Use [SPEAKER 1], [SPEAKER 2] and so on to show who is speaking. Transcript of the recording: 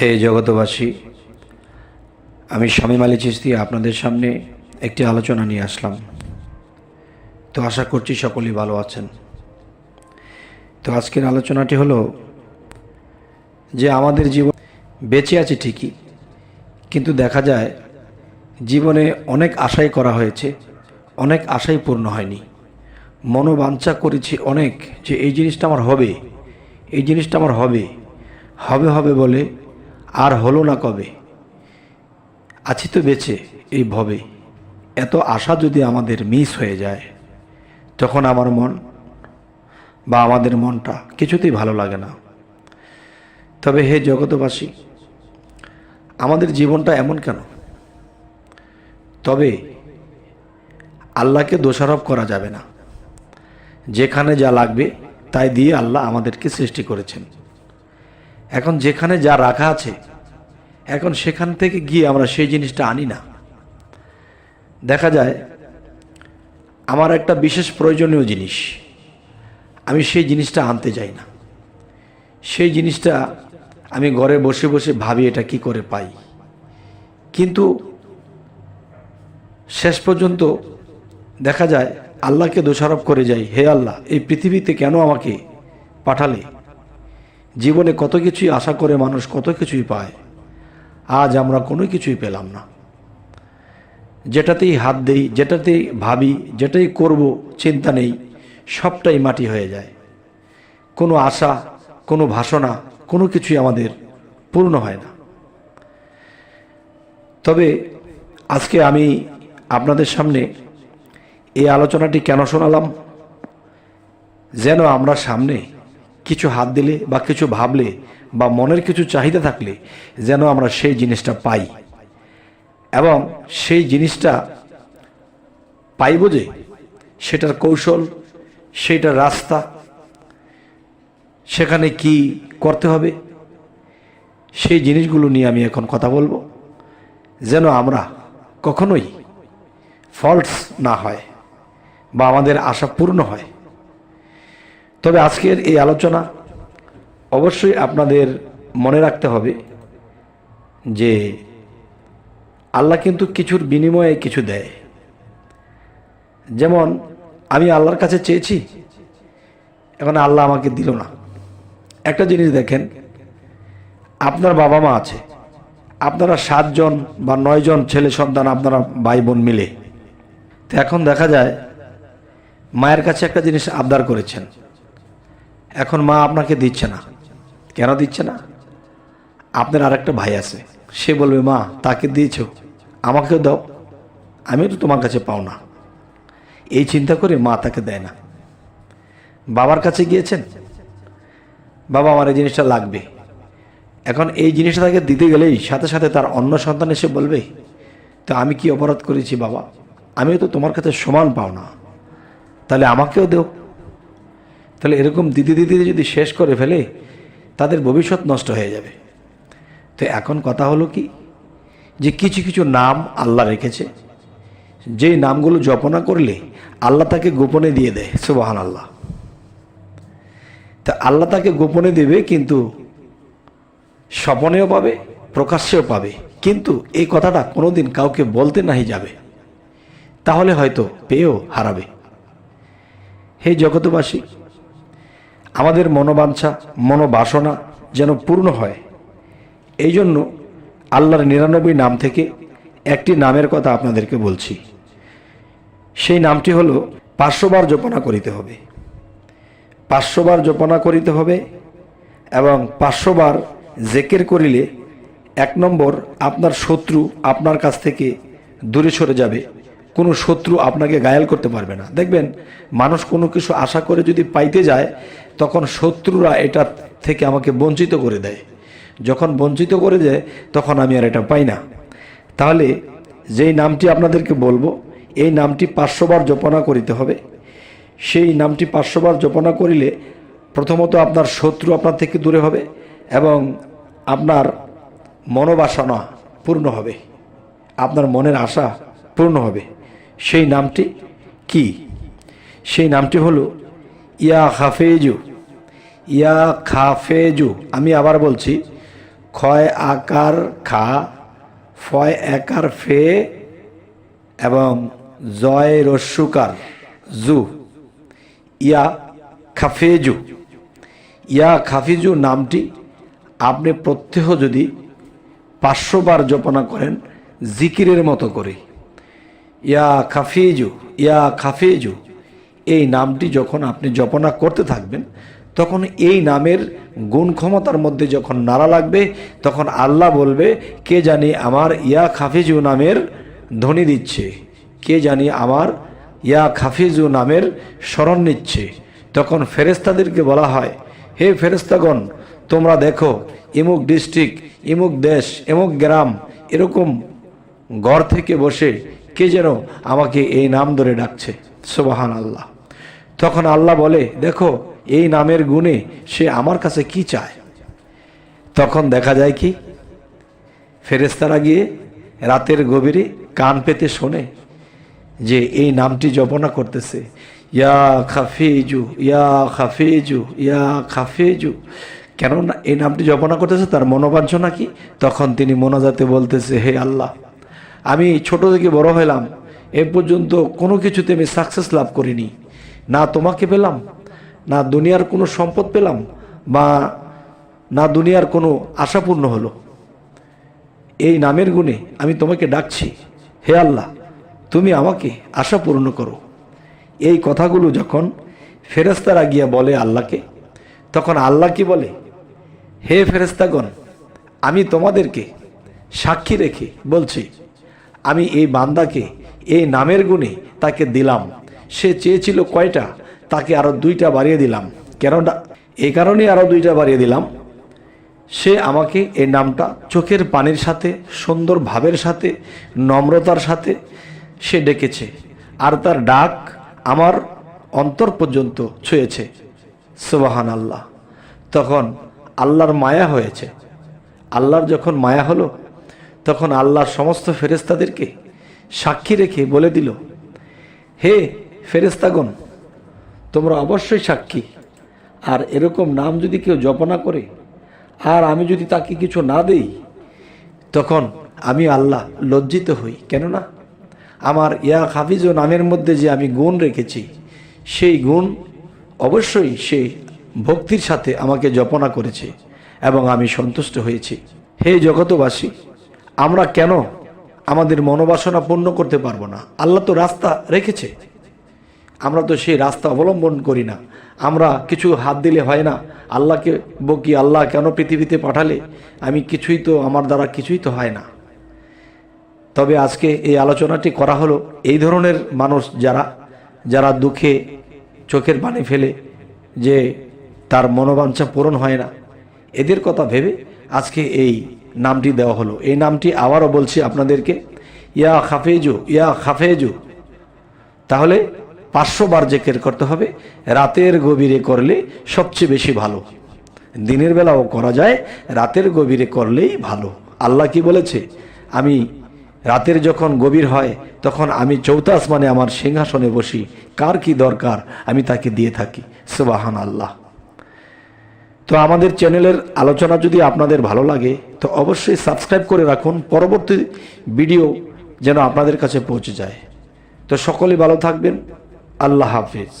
[SPEAKER 1] হে জগতবাসী আমি স্বামী মালি চিস্তি আপনাদের সামনে একটি আলোচনা নিয়ে আসলাম। তো আশা করছি সকলেই ভালো আছেন। তো আজকের আলোচনাটি হলো যে আমাদের জীবন বেঁচে আছে ঠিকই, কিন্তু দেখা যায় জীবনে অনেক আশাই করা হয়েছে, অনেক আশাই পূর্ণ হয়নি। মনোবাঞ্ছা করেছি অনেক যে এই জিনিসটা আমার হবে, এই জিনিসটা আমার হবে হবে হবে বলে আর হলো না কবে? আছি তো বেঁচে এই ভবে। এত আশা যদি আমাদের মিস হয়ে যায়, তখন আমার মন বা আমাদের মনটা কিছুতেই ভালো লাগে না। তবে হে জগতবাসী আমাদের জীবনটা এমন কেন? তবে আল্লাহকে দোষারোপ করা যাবে না। যেখানে যা লাগবে, তাই দিয়ে আল্লাহ আমাদেরকে সৃষ্টি করেছেন। এখন যেখানে যা রাখা আছে এখন সেখান থেকে গিয়ে আমরা সেই জিনিসটা আনি না। দেখা যায়, আমার একটা বিশেষ প্রয়োজনীয় জিনিস। আমি সেই জিনিসটা আনতে যাই না। সেই জিনিসটা আমি ঘরে বসে বসে ভাবি এটা কি করে পাই। কিন্তু শেষ পর্যন্ত দেখা যায়, আল্লাহকে দোষারোপ করে যাই, হে আল্লাহ, এই পৃথিবীতে কেন আমাকে পাঠালে? জীবনে কত কিছুই আশা করে মানুষ কত কিছুই পায়। আজ আমরা কোনো কিছুই পেলাম না। যেটাতেই হাত দেই, যেটাতেই ভাবি, যেটাই করব, চিন্তা নেই, সবটাই মাটি হয়ে যায়। কোনো আশা, কোনো ভাষণা, কোনো কিছুই আমাদের পূর্ণ হয় না। তবে আজকে আমি আপনাদের সামনে এই আলোচনাটি কেন শোনালাম? যেন আমরা সামনে কিছু হাত দিলে বা কিছু ভাবলে বা মনের কিছু চাহিদা থাকলে যেন আমরা সেই জিনিসটা পাই। এবং সেই জিনিসটা পাইব যে সেটার কৌশল সেইটার রাস্তা, সেখানে কি করতে হবে, সেই জিনিসগুলো নিয়ে আমি এখন কথা বলব। যেন আমরা কখনোই ফল্টস না হয় বা আমাদের আশা পূর্ণ হয়। তবে আজকের এই আলোচনা অবশ্যই আপনাদের মনে রাখতে হবে যে আল্লাহ কিন্তু কিছুর বিনিময়ে কিছু দেয়। যেমন, আমি আল্লাহর কাছে চেয়েছি, এখন আল্লাহ আমাকে দিল না। একটা জিনিস দেখেন, আপনার বাবা মা আছে, আপনারা সাতজন বা নয়জন ছেলে সন্তান, আপনারা ভাই বোন মিলে। তো এখন দেখা যায়, মায়ের কাছে একটা জিনিস আবদার করেছেন। এখন মা আপনাকে দিচ্ছে না। কেন দিচ্ছে না? আপনার আর একটা ভাই আছে। সে বলবে, মা, তাকে দিয়েছ। আমাকেও দাও। আমিও তো তোমার কাছে পাও না। এই চিন্তা করে মা তাকে দেয় না। বাবার কাছে গিয়েছেন? বাবা, আমার এই জিনিসটা লাগবে। এখন এই জিনিসটা তাকে দিতে গেলেই সাথে সাথে তার অন্য সন্তান এসে বলবে, তো আমি কি অপরাধ করেছি বাবা? আমিও তো তোমার কাছে সমান পাও না। তাহলে আমাকেও দেও। তাহলে এরকম দিদি দিদি যদি শেষ করে ফেলে, তাদের ভবিষ্যৎ নষ্ট হয়ে যাবে। তো এখন কথা হলো কি? যে কিছু কিছু নাম আল্লাহ রেখেছে, যেই নামগুলো জপনা করলে আল্লাহ তাকে গোপনে দিয়ে দেয় সুবাহান আল্লাহ তা আল্লাহ তাকে গোপনে দেবে কিন্তু স্বপনেও পাবে, প্রকাশ্যেও পাবে। কিন্তু এই কথাটা কোনোদিন কাউকে বলতে নাহি যাবে। তাহলে হয়তো পেয়েও হারাবে। হে জগতবাসী আমাদের মনোবাঞ্ছা, মনোবাসনা যেন পূর্ণ হয়। এই জন্য আল্লাহর নিরানব্বই নাম থেকে একটি নামের কথা আপনাদেরকে বলছি। সেই নামটি হলো, পাঁচশোবার জপনা করিতে হবে। পাঁচশোবার জপনা করিতে হবে এবং পাঁচশোবার জেকের করিলে এক নম্বর আপনার শত্রু আপনার কাছ থেকে দূরে সরে যাবে। কোনো শত্রু আপনাকে গায়াল করতে পারবে না। দেখবেন, মানুষ কোনো কিছু আশা করে যদি পাইতে যায়, তখন শত্রুরা এটা থেকে আমাকে বঞ্চিত করে দেয়। যখন বঞ্চিত করে দেয়, তখন আমি আর এটা পাই না। তাহলে যেই নামটি আপনাদেরকে বলব, এই নামটি পাঁচশোবার জপনা করিতে হবে। সেই নামটি পাঁচশোবার জপনা করিলে প্রথমত আপনার শত্রু আপনার থেকে দূরে হবে এবং আপনার মনোবাসনা পূর্ণ হবে। আপনার মনের আশা পূর্ণ হবে। সেই নামটি কি? সেই নামটি হলো, ইয়া খাফেজু ইয়া খাফেজু। আমি আবার বলছি, ক্ষয় আকার খা, ফয় একার ফে, এবং জয় রস্যুকার, জু। ইয়া খাফেজু। ইয়া খাফিজু নামটি আপনি প্রত্যহ যদি পাঁচশো বার জপনা করেন, জিকিরের মতো করে। ইয়া খাফিজু ইয়া খাফিজু। এই নামটি যখন আপনি জপনা করতে থাকবেন, তখন এই নামের গুণ ক্ষমতার মধ্যে যখন নাড়া লাগবে, তখন আল্লাহ বলবে, কে জানি আমার ইয়া খাফিজু নামের ধ্বনি দিচ্ছে? কে জানি আমার ইয়া খাফিজু নামের স্মরণ নিচ্ছে? তখন ফেরেস্তাদেরকে বলা হয়, হে ফেরেস্তাগণ তোমরা দেখো, ইমুক ডিস্ট্রিক্ট, ইমুক দেশ এমুক গ্রাম, এরকম ঘর থেকে বসে কে যেন আমাকে এই নাম ধরে ডাকছে? সুবাহান আল্লাহ তখন আল্লাহ বলে, দেখো, এই নামের গুণে সে আমার কাছে কি চায়? তখন দেখা যায় কি ফেরেস্তারা গিয়ে রাতের গভীরে কান পেতে শোনে যে এই নামটি জপনা করতেছে। ইয়া খাফিজু ইয়া খাফিজু ইয়া খাফিজু। কেননা এই নামটি জপনা করতেছে তার মনোবাঞ্ছনা কি? তখন তিনি মোনাজাতে বলতেছে, হে আল্লাহ আমি ছোট থেকে বড় হলাম, এ পর্যন্ত কোনো কিছুতে আমি সাকসেস লাভ করিনি। না তোমাকে পেলাম, না দুনিয়ার কোনো সম্পদ পেলাম, বা না দুনিয়ার কোনো আশাপূর্ণ হলো। এই নামের গুণে আমি তোমাকে ডাকছি, হে আল্লাহ, তুমি আমাকে আশা পূর্ণ করো। এই কথাগুলো যখন ফেরেস্তারা গিয়া বলে আল্লাহকে, তখন আল্লাহ কি বলে? হে ফেরেস্তাগণ আমি তোমাদেরকে সাক্ষী রেখে বলছি আমি এই বান্দাকে, এই নামের গুণে তাকে দিলাম। সে চেয়েছিল কয়টা? তাকে আরও দুইটা বাড়িয়ে দিলাম। কেননা, এই কারণে আরও দুইটা বাড়িয়ে দিলাম। সে আমাকে এই নামটা চোখের পানির সাথে, সুন্দর ভাবের সাথে, নম্রতার সাথে সে ডেকেছে। আর তার ডাক আমার অন্তর পর্যন্ত ছুঁয়েছে। সুবাহান আল্লাহ তখন আল্লাহর মায়া হয়েছে। আল্লাহর যখন মায়া হলো তখন আল্লাহর সমস্ত ফেরেস্তাদেরকে সাক্ষী রেখে বলে দিল, হে ফেরেস্তাগণ তোমরা অবশ্যই সাক্ষী। আর এরকম নাম যদি কেউ জপনা করে, আর আমি যদি তাকে কিছু না দেই, তখন আমি আল্লাহ লজ্জিত হই। কেননা আমার ইয়া হাফিজ ও নামের মধ্যে যে আমি গুণ রেখেছি, সেই গুণ অবশ্যই সে ভক্তির সাথে আমাকে জপনা করেছে এবং আমি সন্তুষ্ট হয়েছি। হে জগতবাসী আমরা কেন আমাদের মনোবাসনা পূর্ণ করতে পারব না? আল্লাহ তো রাস্তা রেখেছে। আমরা তো সেই রাস্তা অবলম্বন করি না। আমরা কিছু হাত দিলে হয় না। আল্লাহকে বকি, আল্লাহ কেন পৃথিবীতে পাঠালে? আমি কিছুই তো, আমার দ্বারা কিছুই তো হয় না। তবে আজকে এই আলোচনাটি করা হলো এই ধরনের মানুষ যারা যারা দুঃখে চোখের পানি ফেলে যে তার মনোবাঞ্ছা পূরণ হয় না। এদের কথা ভেবে আজকে এই নামটি দেওয়া হলো। এই নামটি আবারও বলছি আপনাদেরকে। ইয়া খাফেজু ইয়া খাফেজু। তাহলে পাঁচশো বার জেকের করতে হবে। রাতের গভীরে করলে সবচেয়ে বেশি ভালো। দিনের বেলাও করা যায়, রাতের গভীরে করলেই ভালো। আল্লাহ কি বলেছে? আমি রাতের যখন গভীর হয়, তখন আমি চৌথা আসমানে আমার সিংহাসনে বসি। কার কি দরকার? আমি তাকে দিয়ে থাকি। সুবাহান আল্লাহ তো আমাদের চ্যানেলের আলোচনা যদি আপনাদের ভালো লাগে, তো অবশ্যই সাবস্ক্রাইব করে রাখুন। পরবর্তী ভিডিও যেন আপনাদের কাছে পৌঁছে যায়। তো সকলে ভালো থাকবেন। আল্লাহ হাফিজ।